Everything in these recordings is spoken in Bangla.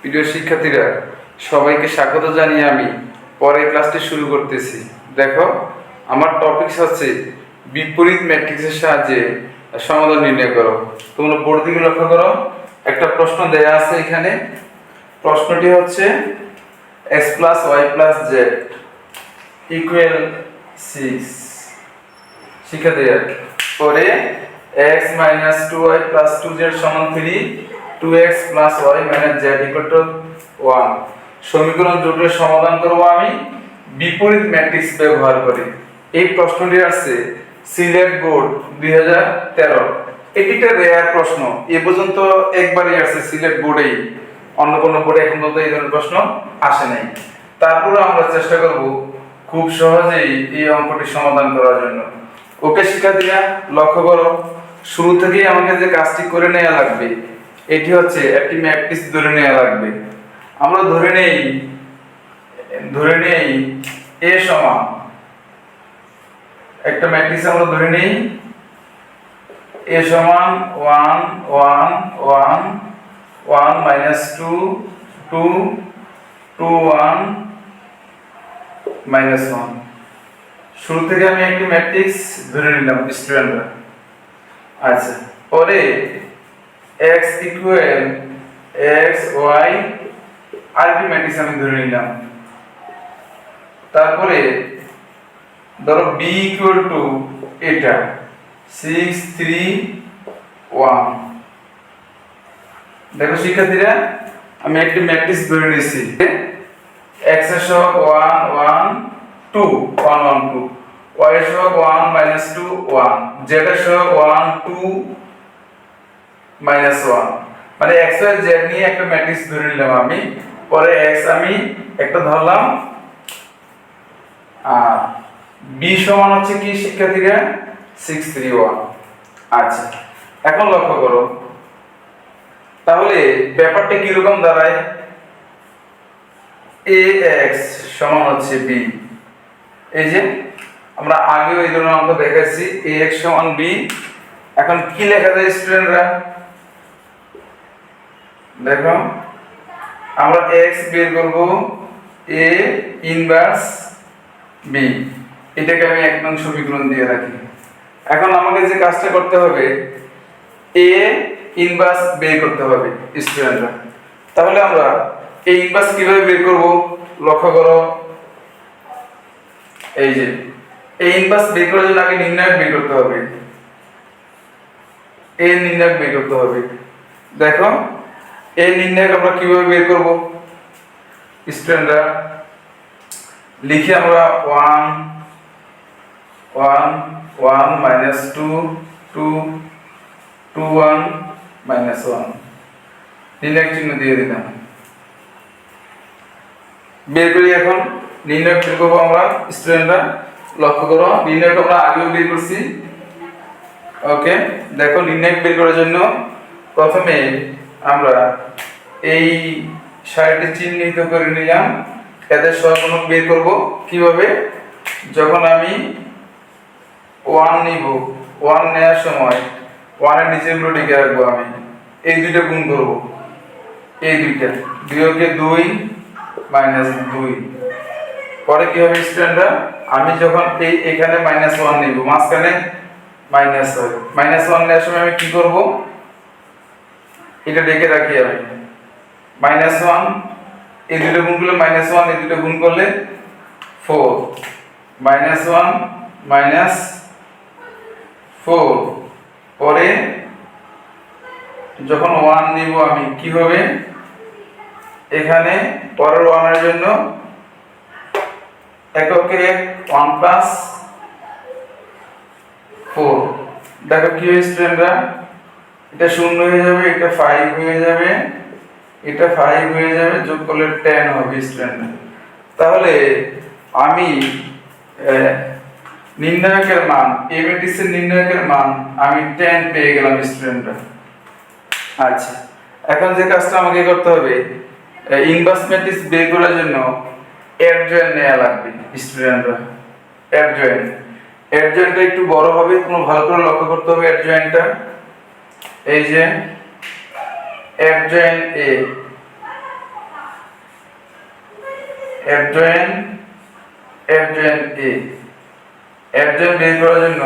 প্রিয় শিক্ষার্থীরা, সবাইকে স্বাগত জানিয়ে আমি পরের ক্লাসটি শুরু করতেছি। দেখো, আমার টপিকস হচ্ছে বিপরীত ম্যাট্রিক্সের সাহায্যে সমাধান নির্ণয় করো। তোমরা বোর্ড দিকে লক্ষ্য করো, একটা প্রশ্ন দেয়া আছে এখানে। প্রশ্নটি হচ্ছে x plus y plus z equal six শিক্ষার্থীরা, পরে x minus two y plus two z সমান three two x plus y minus z equal two one সমীকরণ জোটের সমাধান করব আমি। বিপরীত ম্যাট্রিক্স ব্যবহার করে। এই প্রশ্নটি আসছে সিলেট বোর্ড দুই হাজার তেরো। এটি একটা রেয়ার প্রশ্ন। এ পর্যন্ত একবারই আসছে সিলেট বোর্ডেই। অন্য কোনো বোর্ডে এখন পর্যন্ত এই ধরনের প্রশ্ন আসে নাই। তারপরে আমরা চেষ্টা করব খুব সহজেই এই অঙ্কটি সমাধান করার জন্য। ওকে শিক্ষার্থীরা, লক্ষ্য করো। শুরু থেকেই আমাকে যে কাজটি করে নেওয়া লাগবে। এটি হচ্ছে একটি ম্যাট্রিক্স ধরে নেওয়া লাগবে। আমরা ধরে নেই ধরে নেই এ সমান। একটা ম্যাট্রিক্স আমরা ধরে নেই এ সমান one one one one minus two two two one minus one শুরু থেকে আমি একটি ম্যাট্রিক্স ধরে নিলাম স্টুডেন্টরা আচ্ছা পরে x ইকুয়াল x, y আরেকটি ম্যাট্রিক্স আমি ধরে নিলাম। তারপরে ধরো b ইকুয়াল টু এটা সিক্স থ্রি ওয়ান দেখো শিক্ষার্থীরা, আমি একটি ম্যাট্রিক্স ধরে নিয়েছি। X এর সহগ one one two one one two y এর সহগ one minus two one z এর সহগ ওয়ান টু মাইনাস ওয়ান মানে x, y, z নিয়ে একটা ম্যাট্রিক্স ধরে নিলাম আমি। পরে x আমি একটা ধরলাম আর b সমান হচ্ছে কি শিক্ষার্থীরা? সিক্স থ্রি ওয়ান আচ্ছা এখন লক্ষ্য করো। তাহলে ব্যাপারটা কীরকম দাঁড়ায়? এ এক্স সমান হচ্ছে বি এই যে, আমরা আগেও এই ধরনের অঙ্ক দেখাচ্ছি এ এক্স সমান বি এখন কি লেখা যায় স্টুডেন্টরা দেখো, আমরা এক্স বের করব এ ইনভার্স বি এটাকে আমি এক নং সমীকরণ দিয়ে রাখি। এখন আমাকে যে কাজটা করতে হবে এ ইনভার্স বের করতে হবে স্টুডেন্টরা তাহলে আমরা এই ইনভার্স কীভাবে বের করব? লক্ষ্য করো। এই যে এই ইনভার্স বের করার জন্য আগে নির্ণায়ক বের করতে হবে। এ নির্ণায়ক বের করতে হবে। দেখো এ নির্ণায়ক আমরা কীভাবে বের করব? স্টুডেন্টরা লিখি আমরা one one one minus two two two one minus one. নির্ণায়ক চিহ্ন দিয়ে দিলাম। বের করি এখন। নির্ণয় বের করব আমরা স্টুডেন্টরা লক্ষ্য করো নির্ণয় আমরা আগেও বের করছি। ওকে, দেখো নির্ণয় বের করার জন্য প্রথমে আমরা এই সারিটি চিহ্নিত করে নিলাম। এদের সহগুণক বের করব কীভাবে? যখন আমি ওয়ান নিব, ওয়ান নেওয়ার সময় ওয়ানের নিচে গুলো লিখে রাখব আমি। এই দুইটা গুণ করব। এই দুইটা। দুইকে দুই মাইনাস দুই। পরে কি হবে স্টুডেন্টরা আমি যখন এই এখানে মাইনাস ওয়ান নিব, মাঝখানে মাইনাস হয় মাইনাস ওয়ান নেওয়ার সময় আমি কি করব? এটা ডেকে রাখি আমি। মাইনাস ওয়ান, এই দুটো গুণ করলে মাইনাস ওয়ান, এই দুটো গুণ করলে four. Minus one, minus four. পরে যখন ওয়ান নিব আমি, কি হবে? এখানে পরের ওয়ানের জন্য এককে এক ওয়ান প্লাস ফোর। দেখো কি হয়েছে স্টুডেন্টরা এটা শূন্য হয়ে যাবে, এটা ফাইভ হয়ে যাবে, এটা ফাইভ হয়ে যাবে, যোগ করলে টেন হবে স্টুডেন্ট তাহলে আমি নির্ণায়কের মান এমএটিসের নির্ণায়কের মান আমি টেন পেয়ে গেলাম স্টুডেন্টরা আচ্ছা এখন যে কাজটা আমাকে করতে হবে ইনভার্স ম্যাট্রিক্স বের করার জন্য অ্যাডজয়েন্ট নেওয়া লাগবে স্টুডেন্টরা অ্যাডজয়েন্ট অ্যাডজয়েন্টটা একটু বড় হবে তোমরা ভালো করে লক্ষ্য করতে হবে অ্যাডজয়েন্টটা এই যে adjoint A adjoint adjoint A adjoint বের করার জন্য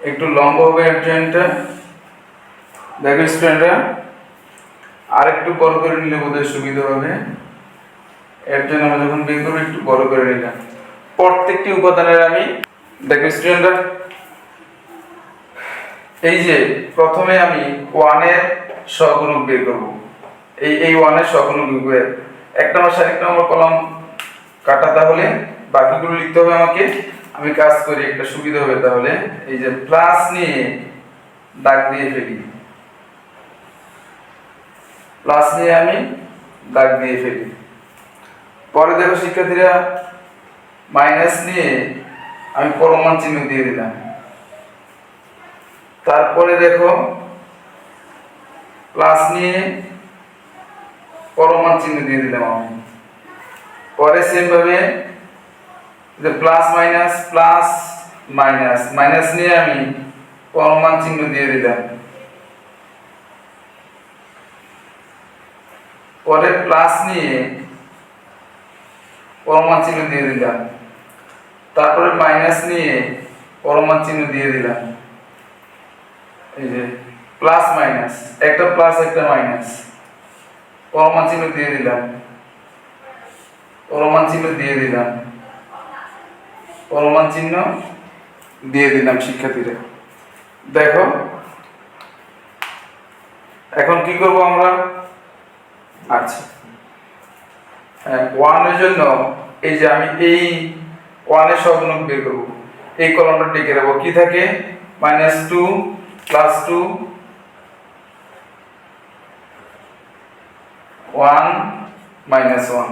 একটু লম্ব হবে অ্যাডজয়েন্টটা দেখো স্টুডেন্টরা আর একটু বড় করে নিলে বোধহয় সুবিধা হবে। এর জন্য আমরা যখন বের করব, একটু বড় করে নিলাম। প্রত্যেকটি উপাদানের আমি, দেখো স্টুডেন্টরা এই যে প্রথমে আমি ওয়ানের সহগুণক বের করব। এই এই ওয়ানের সহগুণক বের এক নম্বর এক নম্বর কলম কাটা তাহলে বাকিগুলো লিখতে হবে আমাকে। আমি কাজ করি, একটা সুবিধা হবে তাহলে। এই যে প্লাস নিয়ে দাগ দিয়ে ফেলি। প্লাস নিয়ে আমি দাগ দিয়ে ফেলি। পরে দেখো শিক্ষার্থীরা মাইনাস নিয়ে আমি পরমান চিহ্ন দিয়ে দিলাম। তারপরে দেখো প্লাস নিয়ে পরমান চিহ্ন দিয়ে দিলাম আমি। পরে সেম ভাবে যে plus minus plus minus minus নিয়ে আমি পরমান চিহ্ন দিয়ে দিলাম। পরে প্লাস নিয়ে পরমান চিহ্ন দিয়ে দিলাম। তারপরে মাইনাস নিয়ে পরমান চিহ্ন দিয়ে দিলাম। এই যে প্লাস মাইনাস একটা প্লাস একটা মাইনাস পরমান চিহ্ন দিয়ে দিলাম। পরমান চিহ্ন দিয়ে দিলাম। পরমান চিহ্ন দিয়ে দিলাম শিক্ষার্থীরা দেখো, এখন কি করব আমরা? আচ্ছা। হ্যাঁ ওয়ানের জন্য এই যে আমি এই ওয়ানের সহগুণক বের করব। এই কলমটা টিকে রাখব। কি থাকে? Minus two plus two one minus one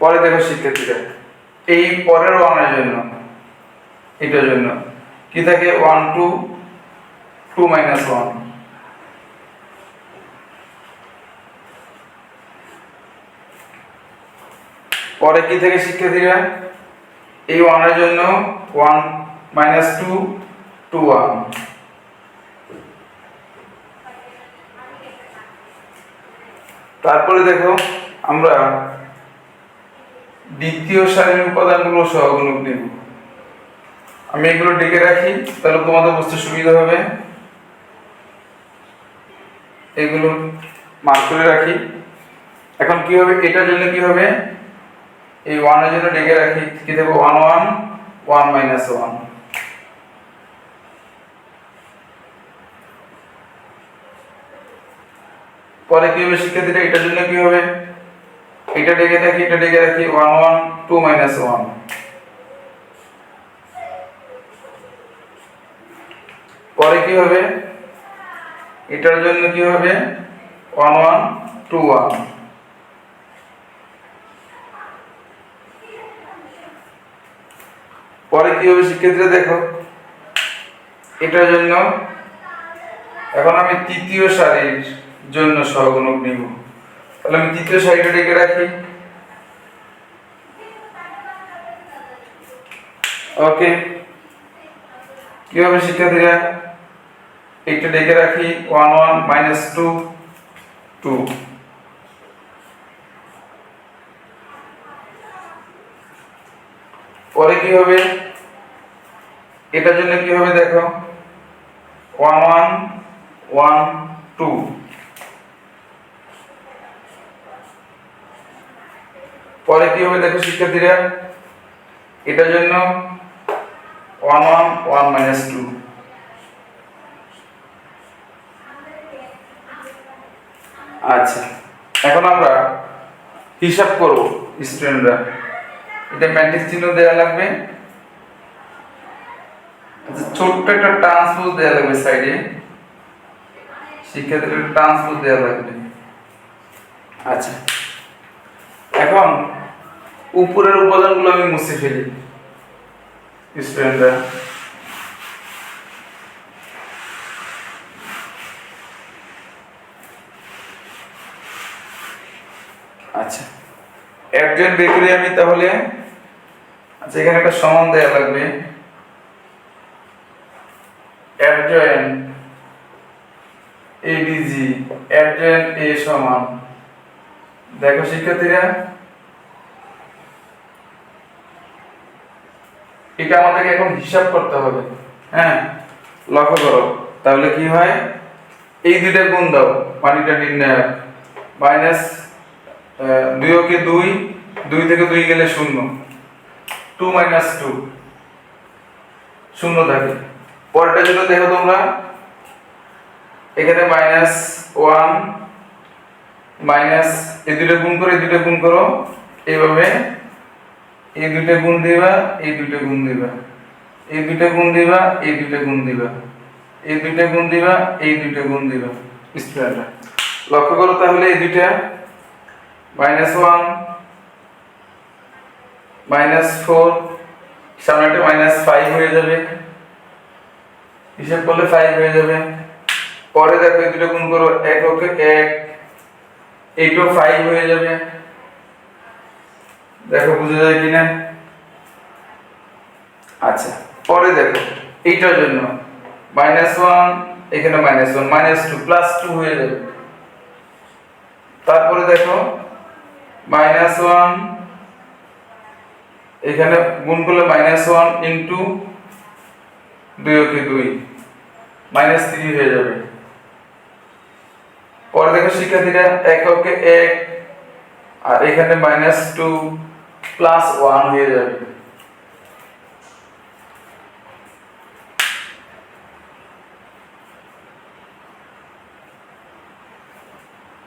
পরে দেখো শিক্ষার্থীরা, এই পরের ওয়ানের জন্য, এটার জন্য কি থাকে? One two two minus one পরে কি থেকে শিক্ষার্থীরা? এই ওয়ানের জন্য one minus two two one তারপরে দেখো, আমরা দ্বিতীয় সারির উপাদানগুলো সহগুণক নেব। আমি এগুলো ডেকে রাখি, তাহলে তোমাদের বুঝতে সুবিধা হবে। এগুলো মার্ক করে রাখি। এখন কি হবে? এটার জন্য কি হবে? এই ওয়ানের জন্য ডেকে রাখি। কি দেবো? One one one minus one পরে কি হবে শিক্ষার্থীরা এটার জন্য কি হবে? এটা ডেকে রাখি এটা ডেকে রাখি one one two minus one পরে কি হবে? এটার জন্য কি হবে? ওয়ান ওয়ান টু ওয়ান পরে কি হবে শিক্ষার্থীরা দেখো। এটার জন্য এখন আমি তৃতীয় সারির জন্য সহগুণক নিব। তাহলে আমি তৃতীয় সারিটা ডেকে রাখি। ওকে। কি হবে শিক্ষার্থীরা এটা ডেকে রাখি? One one minus two two. পরে কি হবে? এটার জন্য কি হবে দেখো? One one one, two. পরে কি হবে দেখো শিক্ষার্থীরা? এটার জন্য one one one minus two আচ্ছা এখন আমরা হিসাব করব স্টুডেন্টরা এটা ম্যাট্রিক্স চিহ্ন দেওয়া লাগবে। আচ্ছা ছোট্ট একটা ট্রান্সপোজ দেওয়া লাগবে সাইডে শিক্ষার্থীদের ট্রান্সপোজ দেওয়া লাগবে। আচ্ছা এখন উপরের উপাদানগুলো আমি মুছে ফেলি। স্টুডেন্টরা আচ্ছা। একজন বের করি আমি তাহলে আচ্ছা এখানে একটা সমান দেওয়া লাগবে। অ্যাডজয়েন্ট এডিজি অ্যাডজয়েন্ট এ সমান। দেখো শিক্ষার্থীরা। এটা আমাদেরকে এখন হিসাব করতে হবে। হ্যাঁ? লক্ষ্য করো, তাহলে কি হয়? এই দুইটা গুণ দাও, পানিটা নির্ণয় মাইনাস দুই ওকে দুই দুই থেকে দুই গেলে শূন্য। টু মাইনাস টু শূন্য থাকে। পরেরটা যেটা দেখো তোমরা, এখানে মাইনাস ওয়ান মাইনাস এই দুটো গুণ করে দুটো গুণ করো, এইভাবে এই দুটো গুণ দিবা এই দুটো গুণ দিবা। এই দুটো গুণ দিবা এই দুটো গুণ দিবা। এই দুটো গুণ দিবা এই দুটো গুণ দিবা। স্প্রেয়ারটা লক্ষ্য করো তাহলে এই দুইটা। মাইনাস ওয়ান মাইনাস ফোর সামনেটা মাইনাস ফাইভ হয়ে যাবে। হিসাব করলে ফাইভ হয়ে যাবে। পরে দেখো এই দুটো গুণ করো, এক ওকে এক। এইটাও ফাইভ হয়ে যাবে। দেখো, বুঝে যায় কিনা আচ্ছা পরে দেখো, এইটার জন্য। মাইনাস ওয়ান এখানে minus one minus two plus two হয়ে যাবে। তারপরে দেখো মাইনাস ওয়ান এখানে গুণ করলে মাইনাস ওয়ান ইন্টু দুই ওকে দুই মাইনাস থ্রি হয়ে যাবে। পরে দেখো, শিক্ষার্থীরা এক ওকে এক, আর এখানে মাইনাস টু প্লাস ওয়ান হয়ে যাবে।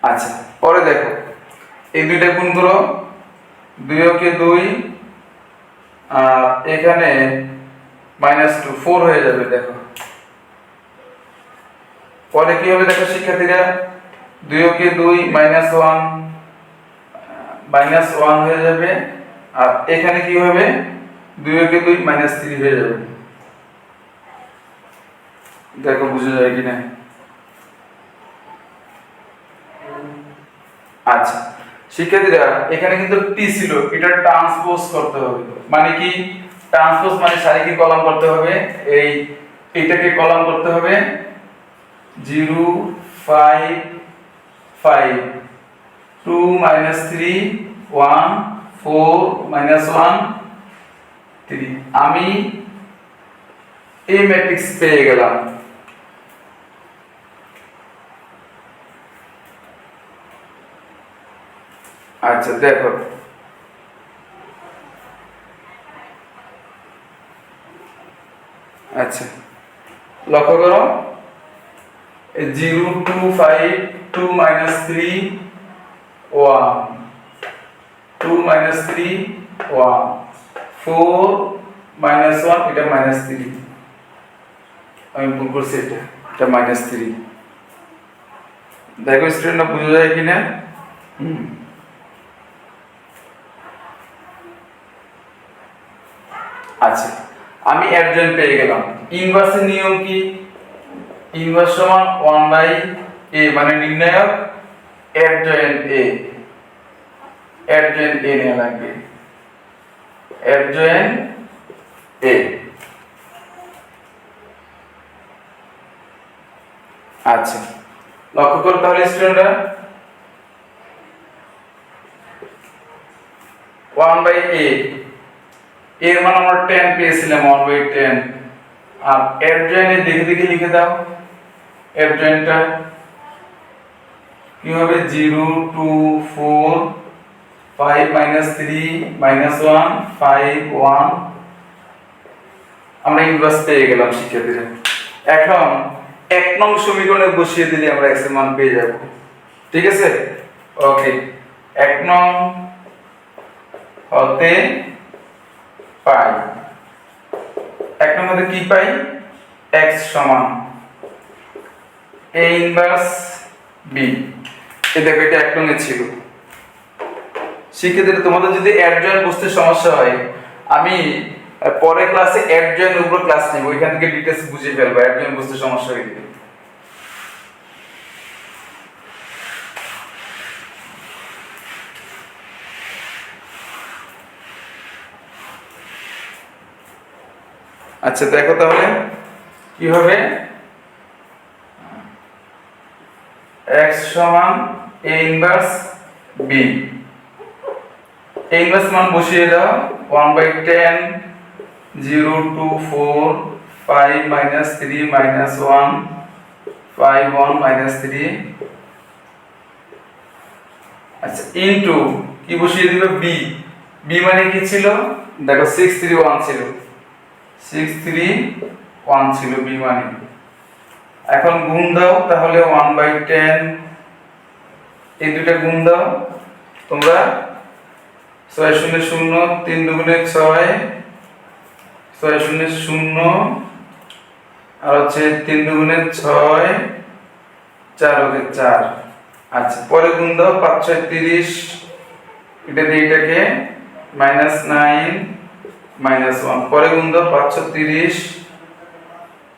আচ্ছা পরে দেখো। এই দুইটা গুণ করো। দুই ওকে দুই এখানে মাইনাস টু ফোর হয়ে যাবে, দেখো। পরে কি হবে দেখো শিক্ষার্থীরা? দুই ওকে দুই মাইনাস ওয়ান মাইনাস ওয়ান হয়ে যাবে। আর এখানে কি হবে? দুই ওকে দুই মাইনাস থ্রি হয়ে যাবে। দেখো, বুঝে যায় কিনা আচ্ছা শিক্ষার্থীরা, এখানে কিন্তু টি ছিল। এটা ট্রান্সপোজ করতে হবে। মানে কি? ট্রান্সপোজ মানে সারিকে কলাম করতে হবে? এই এটাকে কলাম করতে হবে zero five five two minus three one four minus one, three. আমি এই ম্যাট্রিক্স পেয়ে গেলাম। আচ্ছা দেখো। আচ্ছা লক্ষ্য করো। Zero two five two minus three, one. Minus three one four minus one এটা মাইনাস থ্রি আমি ভুল করছি এটা এটা মাইনাস থ্রি দেখো স্টুডেন্টরা বুঝে যায় কিনা? আচ্ছা আমি পেয়ে গেলাম। ইনভার্সের নিয়ম কি? ইনভার্স সমান ওয়ান বাই এ মানে নির্ণায়ক অ্যাডজয়েন্ট এ অ্যাডজয়েন্ট এ নেওয়া লাগবে অ্যাডজয়েন্ট এ আচ্ছা। লক্ষ্য করো তাহলে স্টুডেন্টরা ওয়ান বাই এ এর মান আমরা টেন পেয়েছিলাম ওয়ান বাই টেন আর এর দেখে দেখে লিখে দাও। এর জয়েন্টটা কি হবে zero two four five minus three minus one five one আমরা ইনভার্স পেয়ে গেলাম শিক্ষার্থীরা। এখন এক নং সমীকরণে বসিয়ে দিলে আমরা এক্সের মান পেয়ে যাব। ঠিক আছে? ওকে এক নং হতে পাই। এক নম্বরে কি পাই? x সমান a ইনভার্স b এই দেখো এটা এক নঙ্গে ছিল। শিক্ষার্থীরা তোমাদের যদি অ্যাডজয়েন্ট বুঝতে সমস্যা হয়, আমি পরের ক্লাসে অ্যাডজয়েন্ট উপর ক্লাস নেব ওইখান থেকে ডিটেলস বুঝে ফেলব অ্যাডজয়েন্ট বুঝতে সমস্যা হয়ে আচ্ছা দেখো তাহলে কি হবে x সমান a inverse b a inverse মান বসিয়ে দাও 1 by 10 zero two four five minus three minus one five one minus three আচ্ছা ইন্টু কি বসিয়ে দিল? বি বি মানে কি ছিল? দেখো সিক্স থ্রি ওয়ান ছিল। সিক্স থ্রি ওয়ান ছিল বি মানে। এখন গুণ দাও, তাহলে ওয়ান বাই টেন এই দুটা গুণ দাও। তোমরা ছয় শূন্য শূন্য, তিন দুগুণে ছয়। ছয় শূন্য শূন্য, আর হচ্ছে তিন দুগুণে ছয়, চার ওকে চার। আচ্ছা পরে গুণ দাও পাঁচ ছয় তিরিশ। এটা দিয়ে এটাকে মাইনাস নাইন মাইনাস ওয়ান পরে গুণ দাও, পাঁচশো তিরিশ।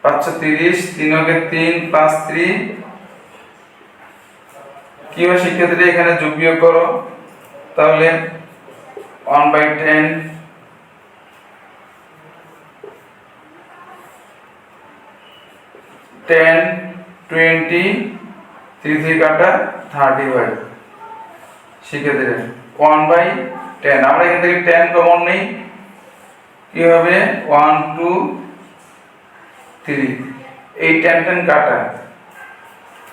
পাঁচশো তিরিশ, তিন ওকে তিন, পাঁচ থ্রি কি হয় শিক্ষার্থীরা এখানে যোগ বিয়োগ করো? তাহলে one by ten ten twenty three three কাটা থার্টি ফাইভ শিক্ষার্থীরা ওয়ান বাই টেন আমরা এখান থেকে টেন কমন নেই। কি হবে? ওয়ান টু থ্রি এই টেন টেন কাটা।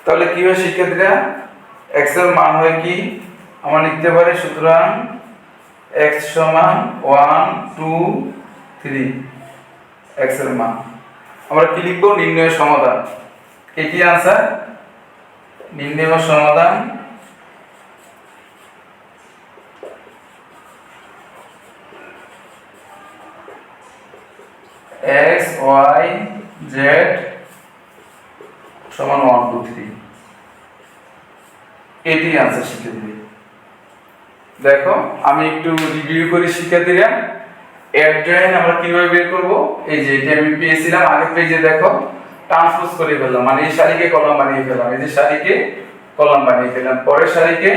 তাহলে কি হয় শিক্ষার্থীরা এক্সের মান হয় কি? আমরা লিখতে পারি সুতরাং এক্স সমান ওয়ান টু থ্রি এক্সের মান। আমরা কি লিখব? নির্ণয় সমাধান। এটি আনসার নির্ণয় সমাধান? এক্স ওয়াই জেড সমান ওয়ান টু থ্রি এটি আনসার শিক্ষার্থী দেখো, আমি একটু রিভিউ করি শিক্ষার্থীরা। অ্যাডজয়েন আমরা কীভাবে বের করব? এই যে, এটা আমি পেয়েছিলাম, আগের পেজে দেখো। ট্রান্সপোজ করে ফেললাম মানে এই শাড়িকে কলম বানিয়ে ফেললাম। এই যে শাড়িকে কলম বানিয়ে ফেললাম, পরের শাড়িকে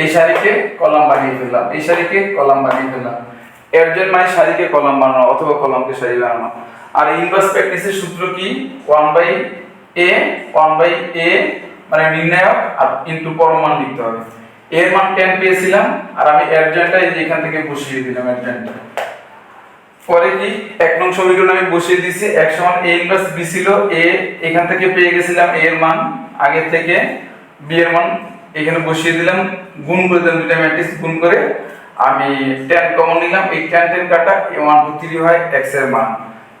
এই শাড়িকে কলম বানিয়ে ফেললাম, এই শাড়িকে কলম বানিয়ে ফেললাম। অ্যাডজয়েন মানে শাড়িকে কলম বানানো, অথবা কলমকে শাড়ি বানানো। আর ইনভার্স প্র্যাকটিসের সূত্র কি? 1 বাই এ 1 বাই এ মানে নির্ণায়ক আর ইনটু পরমান লিখতে হবে। এর মান 10 পেয়েছিলাম, আর আমি অ্যাডজয়েন্টটা এই যে এখান থেকে বসিয়ে দিলাম অ্যাডজয়েন্টটা পরে কি? এক নং সমীকরণ আমি বসিয়ে দিয়েছি, এক সমান এ ইনভার্স ছিল এ এখান থেকে পেয়ে গেছিলাম এর মান, আগে থেকে বি এর মান এখানে বসিয়ে দিলাম, গুণ করে দিলাম দুটা ম্যাট্রিক্স গুণ করে আমি 10 কমন নিলাম, এই 10 10 কাটা 1 2 3 হয় x এর মান।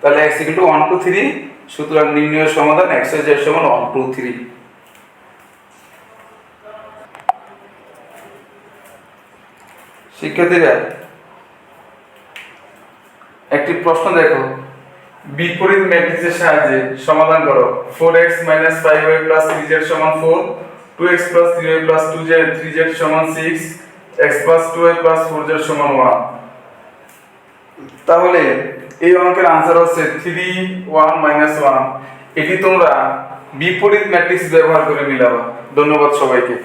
তাহলে x 1 2 3 সুতরাং নির্ণয় সমাধান x এর সমান 1 2 3 শিক্ষার্থীরা, একটি প্রশ্ন দেখো। বিপরীত ম্যাট্রিক্সের সাহায্যে সমাধান করো। Four x minus five y plus three z সমান four, two x plus three y plus two z, three z সমান six, x plus two y plus four z সমান ওয়ান। তাহলে এই অঙ্কের আনসার হচ্ছে থ্রি ওয়ান মাইনাস ওয়ান। এটি তোমরা বিপরীত ম্যাট্রিক্স ব্যবহার করে মিলাবা। ধন্যবাদ সবাইকে।